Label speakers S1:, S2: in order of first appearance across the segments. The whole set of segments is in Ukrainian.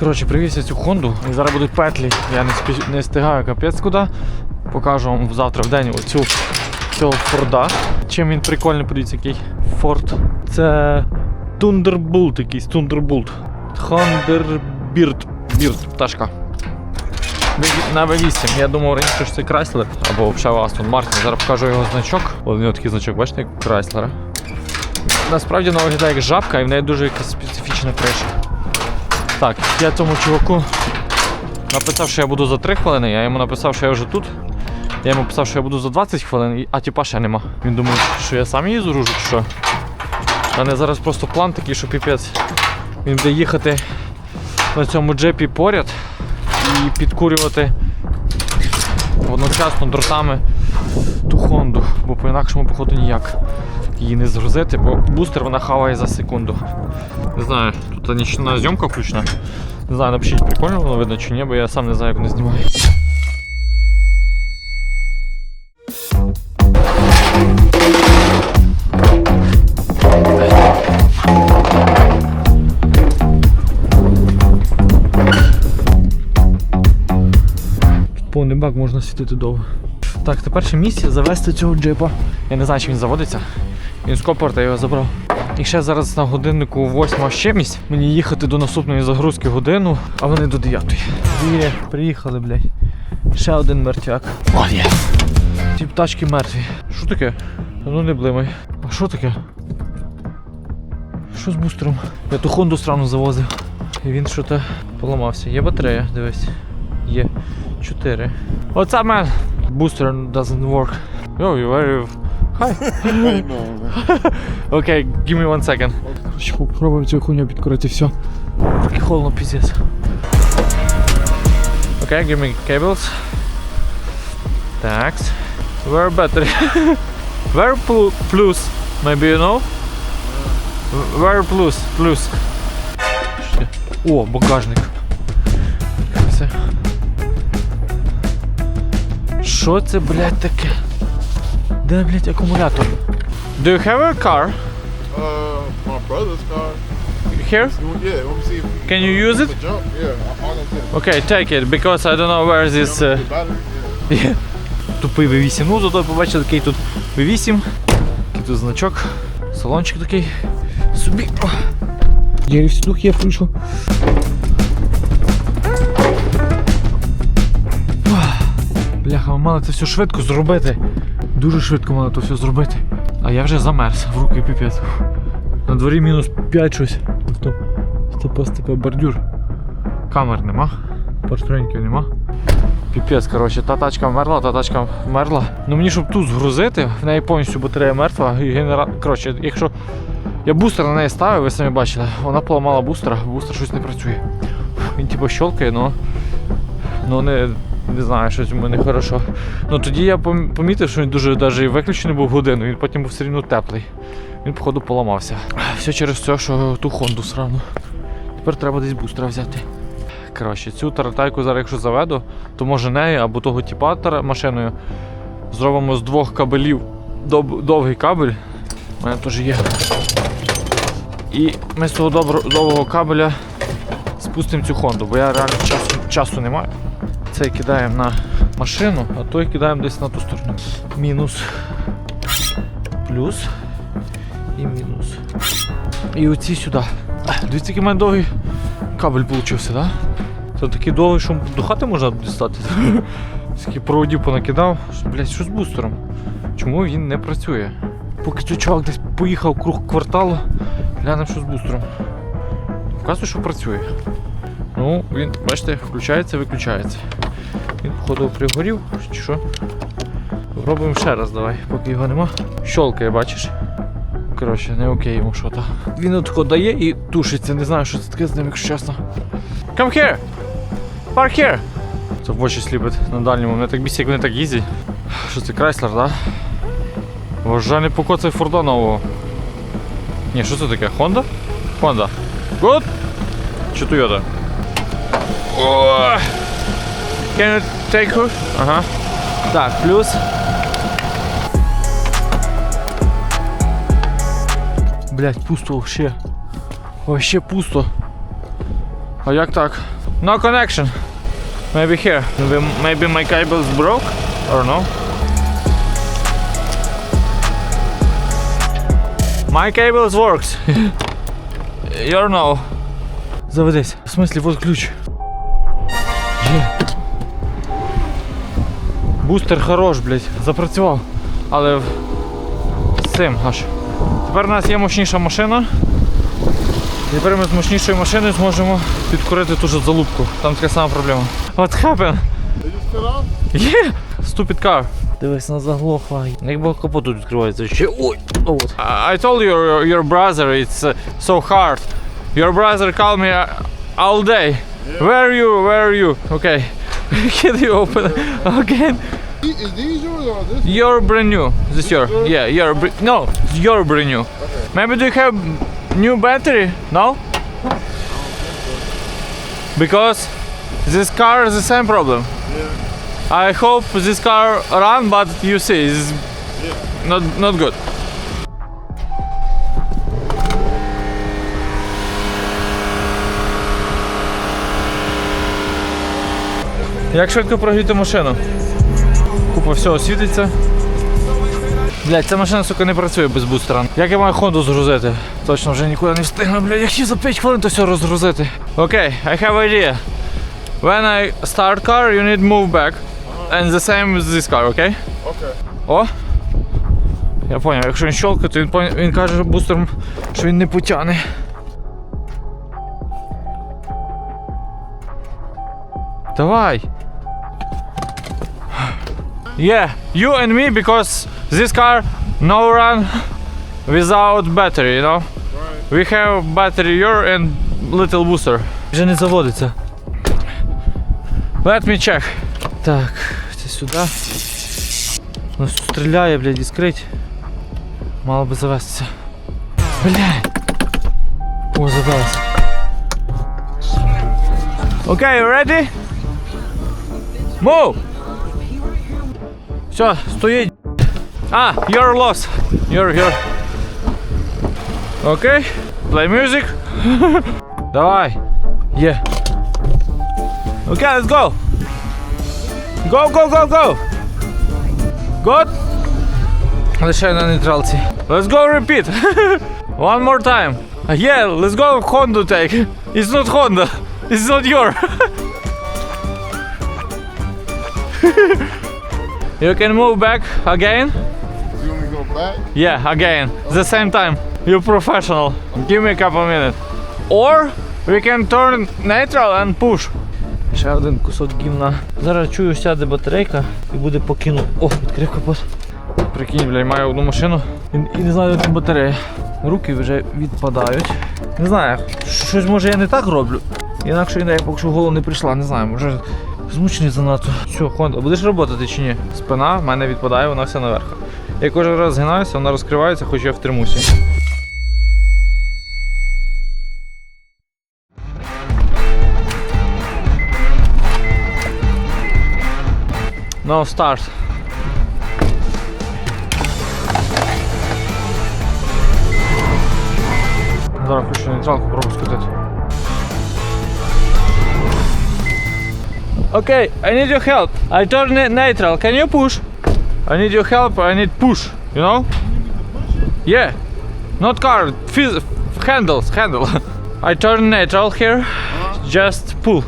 S1: Коротше, привіз цю Хонду. І зараз будуть петлі. Я не, спі... не встигаю капець куди. Покажу вам завтра в день оцю цього Форда. Чим він прикольний, подивіться, який Форд. Це Тундербулт якийсь, Тундербулт. Хондербірд. Бірд, пташка. На V8. Я думав раніше, що це Chrysler або взагалі Aston Martin. Зараз покажу його значок. О, у нього такий значок, бачите, як Chrysler. Насправді вона виглядає як жабка і в неї дуже якась специфічна криша. Так, я цьому чуваку написав, що я буду за 3 хвилини, я йому написав, що я вже тут. Я йому писав, що я буду за 20 хвилин, а типа ще нема. Він думає, що я сам її зружу, чи що. У мене зараз просто план такий, що піпець. Він буде їхати на цьому джепі поряд і підкурювати одночасно дротами ту Хонду, бо по-інакшому, походу, ніяк її не згрузити, бо бустер вона хаває за секунду. Не знаю, тут нічна зйомка включена. Не знаю, напишіть, прикольно воно видно чи ні, бо я сам не знаю, як вони знімають. Повний бак можна світити довго. Так, тепер ще місце завести цього джипа. Я не знаю, чи він заводиться. Він з Копорта його забрав. І ще зараз на годиннику 8 з чимось. Мені їхати до наступної загрузки годину, а вони до 9. Є, приїхали, блядь. Ще один мертвяк. О, є. Ті пташки мертві. Що таке? Ну не блимай. А що таке? Що з бустером? Я ту Хонду странно завозив. І він що то поламався. Є батарея, дивись. Є. 4. What's up, man? Booster doesn't work. Oh, you very... Hi. Окей, give me one second. Короче, попробуємо цю хуйню підкорити, все. Трохи холодно, піздець. Окей, give me cables. Так. Where battery? Where plu- plus? Maybe you know? Where plus? Plus. Що? О, багажник. Це. Що це, блядь, таке? Де, блядь, акумулятор? Do you have a car
S2: Uh, my brother's car.
S1: here?
S2: Yeah, let me see if we
S1: Can you use it?
S2: jump. Yeah,
S1: Okay, take it, because I don't know where this... Uh...
S2: Yeah.
S1: Тупий V8. Ну, зато побачили, який тут V8, який тут значок, салончик такий. Собі. Двері всі дух є, включу. Бляха, мали це все швидко зробити. Дуже швидко мали це все зробити. А я вже замерз в руки піпець. На дворі мінус 5 щось. Стоп. Стопа, стопа, бордюр. Камер нема. Портроників нема. Піпець, коротше, та тачка вмерла, та тачка вмерла. Ну мені щоб тут згрузити, в неї повністю батарея мертва і генера... Коротше, якщо я бустер на неї ставив, ви самі бачили, вона поламала бустера, бустер щось не працює. Він типу щелкає, но, но не, не знаю, щось йому не хорошо. Ну тоді я помітив, що він дуже і виключений був годину, він потім був все рівно теплий. Він, походу, поламався. Все через те, що ту Хонду срану. Тепер треба десь бустера взяти. Коротше, цю таратайку зараз, якщо заведу, то може нею або того тара- машиною зробимо з двох кабелів дов- довгий кабель. У мене теж є. І ми з того довгого кабеля спустимо цю Хонду, бо я реально часу, часу не маю. Цей кидаємо на машину, а той кидаємо десь на ту сторону. Мінус. Плюс. І мінус. І оці сюди. Дивіться, який мене довгий кабель так? Да? Це такий довгий, що до хати можна дістати. Скільки проводів понакидав. Що, що з бустером? Чому він не працює? Поки цей чувак десь поїхав круг кварталу, глянемо, що з бустером. Вказує, що працює. Ну, він, бачите, включається, виключається. Походу, пригорів, чи що? Пробуємо ще раз, давай, поки його нема. Щолкає, бачиш? Коротше, не окей йому що то. Він от дає і тушиться, не знаю, що це таке з ним, якщо чесно. Come here! Park here! Це в очі сліпить на дальньому. Мене так бісить, як вони так їздять. Що це Крайслер? Да? Вже не покоцай Форда нового. Ні, що це таке? Honda? Honda. Good? Чи Toyota? О! Can you take her? Ага. Так, плюс. Блять, пусто вообще. Вообще пусто. А як так? No connection. Maybe here. Maybe, my cables broke? Or no? My cables works. Your no. Заведись. В смислі, вот ключ. Є. Бустер хорош, блядь, запрацював. Але з цим аж. Тепер у нас є мощніша машина. І Тепер ми з мощнішою машиною зможемо підкорити ту ж залупку. Там така сама проблема. What happened? Є! Stupid car. Дивись, вона заглохла. Якби капот тут відкривається ще. Ой! От. I told you your, your brother it's uh, so hard. Your brother called me uh, all day. Where are you? Where are you? Okay. Can you open again?
S2: Is these yours or this?
S1: You're brand new. This your yeah. You're br- no. You're brand new. Maybe do you have new battery? No. Because this car is the same problem. I hope this car run, but you see, it's not not good. Як швидко прогріти машину? Купа всього світиться. Блять, ця машина, сука, не працює без бустера. Як я маю Хонду згрузити? Точно вже нікуди не встигну, блядь, як ще за 5 хвилин то все розгрузити. Окей, I have idea. When I start car, you need move back. And the same with this car, okay?
S2: Okay.
S1: О! Я поняв, якщо він щелкає, то він, він каже бустером, що він не потягне. Давай. Yeah, you and me because this car no run without battery, you know?
S2: Right.
S1: We have battery your and little booster. Вже не заводиться. Let me check. Так, це сюди. Нас тут стріляє, блядь, іскрить. Мало би завестися. Блядь. О, завелся. Окей, you ready? Move! Все, стоїть. А, you're lost. You're, you're. Окей. Play music. Давай. Yeah. Okay, let's go. Go, go, go, go. Good. Лише на нейтралці. Let's go repeat. One more time. Yeah, let's go Honda take. It's not Honda. It's not your. you can move back again.
S2: You want me to go back?
S1: Yeah, again. The same time. You're professional. Give me a couple minutes. Or we can turn neutral and push. Ще один кусок гімна. Зараз чую, сяде батарейка і буде покинув. О, відкрив капот. Прикинь, бля, маю одну машину і, і не знаю, де там батарея. Руки вже відпадають. Не знаю, щось може я не так роблю. Інакше ідея, поки що в голову не прийшла, не знаю, може змучений занадто. Все, Хонда, будеш працювати чи ні? Спина в мене відпадає, вона вся наверх. Я кожен раз згинаюся, вона розкривається, хоч я в термусі. No start. Зараз хочу нейтралку пробую скотити. Okay, I need your help. I turn it neutral. Can you push? I need your help. I need push. You know? Yeah. Not car. Phys- handles. Handle. I turn neutral here. Just pull.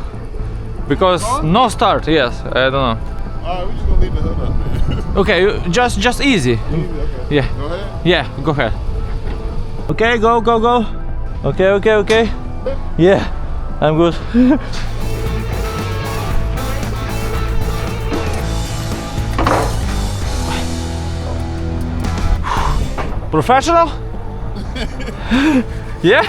S1: Because no start. Yes. I don't know.
S2: Alright, we just gonna leave the hood up.
S1: Okay. you- Just just easy. Yeah.
S2: Go ahead.
S1: Yeah. Go ahead. Okay. Go. Go. Go. Okay. Okay. Okay. Yeah. I'm good. Professional? yeah?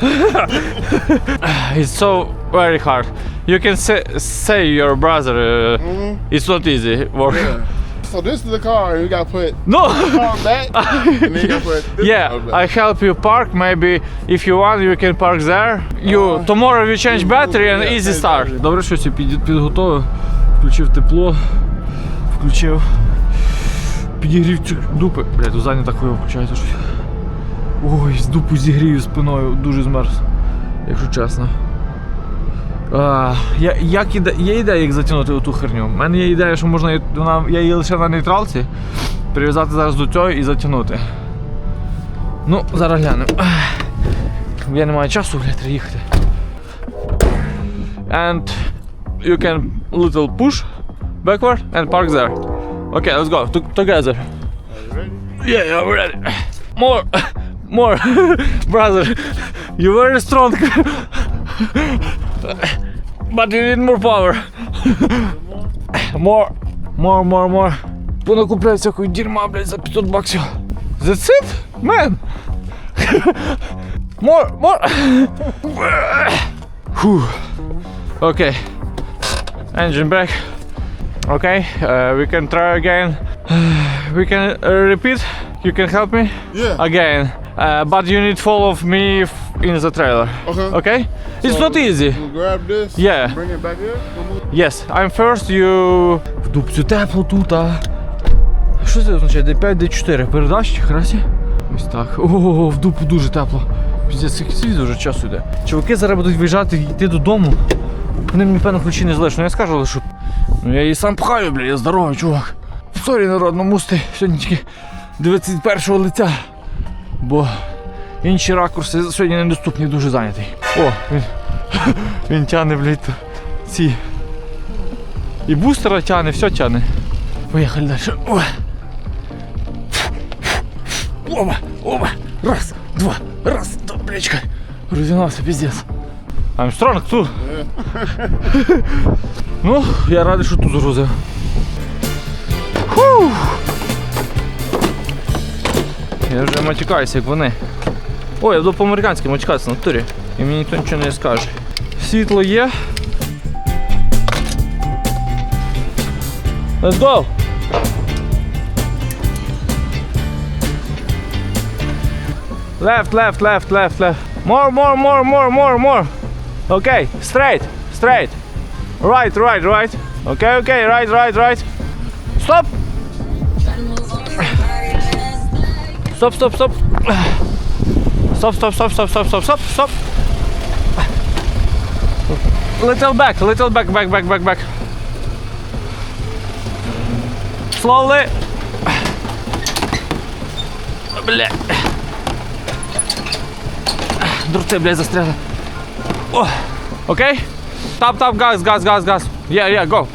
S1: it's so very hard. You can say, say your brother, uh, it's not easy work.
S2: Yeah. So this is the car, and we gotta put
S1: No!
S2: the car back, and then you gotta put this
S1: Yeah,
S2: car back.
S1: I help you park. Maybe if you want, you can park there. You tomorrow you change battery and
S2: Yeah,
S1: easy
S2: change
S1: start.
S2: battery.
S1: Добре, що я під, підготовив, включив тепло, включив, підігрів цю дупи. Блядь, тут задня так хуйово включається щось. Ой, з дупу зігрію спиною, дуже змерз. якщо чесно. А, я, як іде, є ідея, як затягнути ту херню. У мене є ідея, що можна вона, я її лише на нейтралці, прив'язати зараз до цього і затягнути. Ну, зараз глянемо. Я не маю часу, блядь, їхати. And you can little push backward and park there. Okay, let's go. To- together.
S2: Are you ready?
S1: Yeah, yeah, we're ready. More, more, brother. You're very strong. but you need more power. More, more, more, more. Понакупляю всякого дерьма, блядь, за 500 баксів. That's it, man. More, more. Whew. Okay. Engine brake. Okay, uh, we can try again. We can uh, repeat. You can help me
S2: Yeah.
S1: again, uh, but you need follow me f- in the trailer.
S2: Okay.
S1: Okay? It's not easy.
S2: We'll grab this.
S1: Yeah.
S2: Bring it back here.
S1: Yes, I'm first. You. В дубцю тепло тут. А... Що це означає? D5, D4. Передачі, храсі? Ось так. Ого, в дупу дуже тепло. Піздець, скільки світ вже часу йде. Чуваки зараз будуть виїжджати і йти додому. Вони мені певно ключі не залишать. Ну я скажу, що. Ну я її сам пхаю, бля, я здоровий, чувак. Сорі, народ, ну мусти сьогодні тільки дивитися від лиця. Бо інші ракурси сьогодні недоступні, дуже зайнятий. О, він, він тяне, блядь, ці. І бустера тяне, все тяне. Поїхали далі. О. Оба, оба. Раз, два, раз, два, блячка. Розігнався, піздець. Strong too. Ну, я радий, що тут загрузив. Я вже матюкаюся, як вони. Ой, я буду по-американськи матюкатися на турі. І мені ніхто нічого не скаже. Світло є. Let's go! Left, left, left, left, left. More, more, more, more, more, more. Okay, straight, straight. Right, right, right. Okay, okay, right, right, right. Stop! Stop, stop, stop. Stop, stop, stop, stop, stop, stop, stop, stop. Little back, little back, back, back, back, back. Slowly. Бля. Дурти, блядь, застряли. О, окей? Тап, тап, газ, газ, газ, газ. Yeah, yeah, go.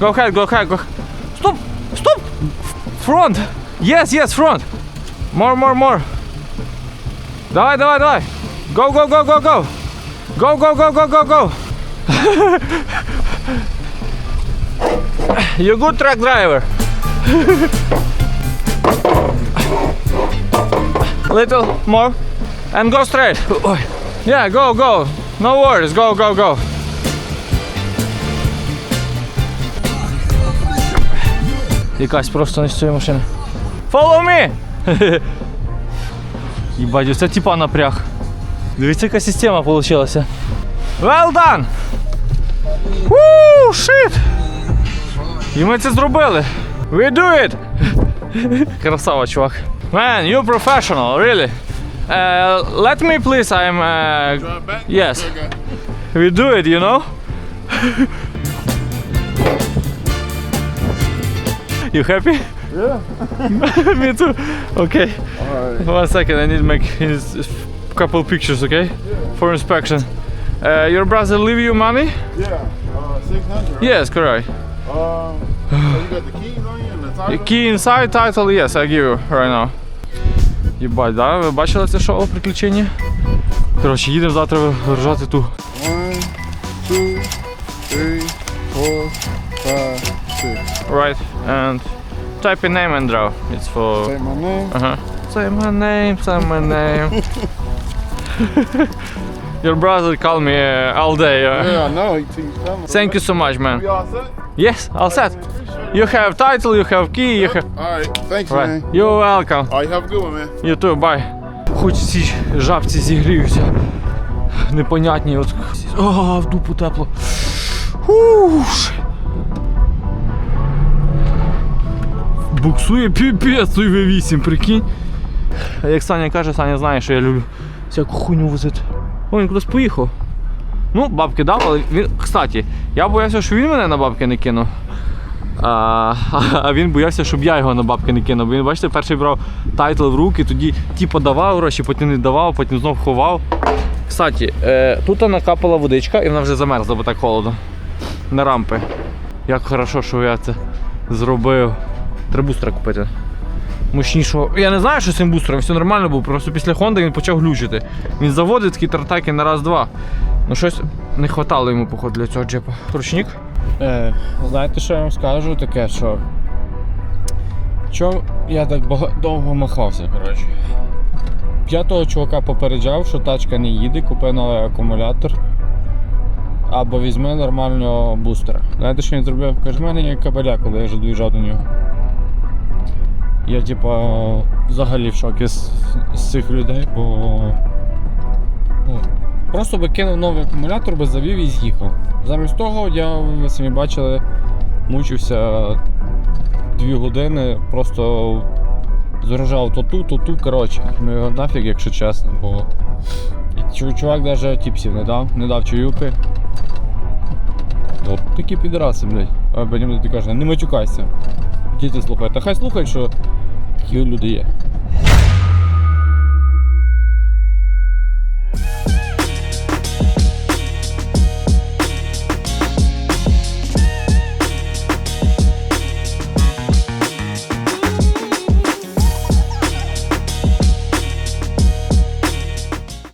S1: Go ahead, go ahead, go. Stop, stop. Front. Yes, yes, front. More, more, more. Давай, давай, давай. Go, go, go, go, go. Go, go, go, go, go, go. You good truck driver. Little more. And go straight. Ой. Yeah, go, go. No worries. Go, go, go. Якась просто не з цієї машини. Follow me! Їбать, оце типа напряг. Дивіться, яка система вийшла. Well done! Woo, shit! І ми це зробили. We do it! Красава, чувак. Man, you professional, really. Uh, let me please, I'm... Uh,
S2: Drive back.
S1: Yes.
S2: Okay.
S1: we do it, you know? you happy?
S2: Yeah.
S1: Me too. Okay.
S2: All right.
S1: One second, I need to make his a couple pictures, okay? For inspection. Uh, your brother leave you money?
S2: Yeah. Uh, 600. Right?
S1: Yes, correct.
S2: Um, so you got the keys on you and the title?
S1: Key inside title, yes, I give you right now. Єбать, да? Ви бачили це шоу приключення? Коротше, їдемо завтра вигружати ту.
S2: One, two, three, four, five, six.
S1: Right, And type in name and draw. It's for...
S2: Say my name.
S1: Uh-huh. Say my name, say my name. Your brother called me uh, all day. Uh,
S2: Yeah, I know.
S1: Thank you so much,
S2: We
S1: man.
S2: all set?
S1: Yes, all set. You have title, you have key, you have...
S2: All right. Thanks,
S1: Right.
S2: man.
S1: You're welcome.
S2: All right, have a good one, man.
S1: You too, bye. Хоч ці жабці зігріються. Непонятні от. О, в дупу тепло. Уш. Буксує піпець той V8, прикинь. Як Саня каже, Саня знає, що я люблю
S3: всяку хуйню возити. О, він кудись поїхав. Ну, бабки дав, але він. Кстати, я боявся, що він мене на бабки не кинув. А, а він боявся, щоб я його на бабки не кинув. Бо Він, бачите, перший брав тайтл в руки, тоді типу давав гроші, потім не давав, потім знов ховав. Кстати, е, тут накапала водичка і вона вже замерзла, бо так холодно. На рампи. Як хорошо, що я це зробив. Треба бустера купити. Мощнішого. Я не знаю, що з цим бустером, все нормально було, просто після Honda він почав глючити. Він заводить такі тартаки на раз-два. Ну щось не хватало йому, походу, для цього джепа. Ручник?
S1: Е, знаєте, що я вам скажу таке, що. Чому я так бага- довго махався, коротше. П'ятого чувака попереджав, що тачка не їде, купи новий акумулятор. Або візьми нормального бустера. Знаєте, що він зробив? Каже, в мене є кабеля, коли я вже доїжджав до нього. Я, типа, взагалі в шокі з, з цих людей, бо. Ну, Просто би кинув новий акумулятор, би завів і з'їхав. Замість того я, ви самі бачили, мучився дві години, просто заряджав то ту, то ту. Коротше, ну його нафіг, якщо чесно, бо чувак навіть тіпсів не дав, не дав чуюки. От такі підраси, блядь. А потім ти каже, не матюкайся. Діти слухають. Та хай слухають, що такі люди є.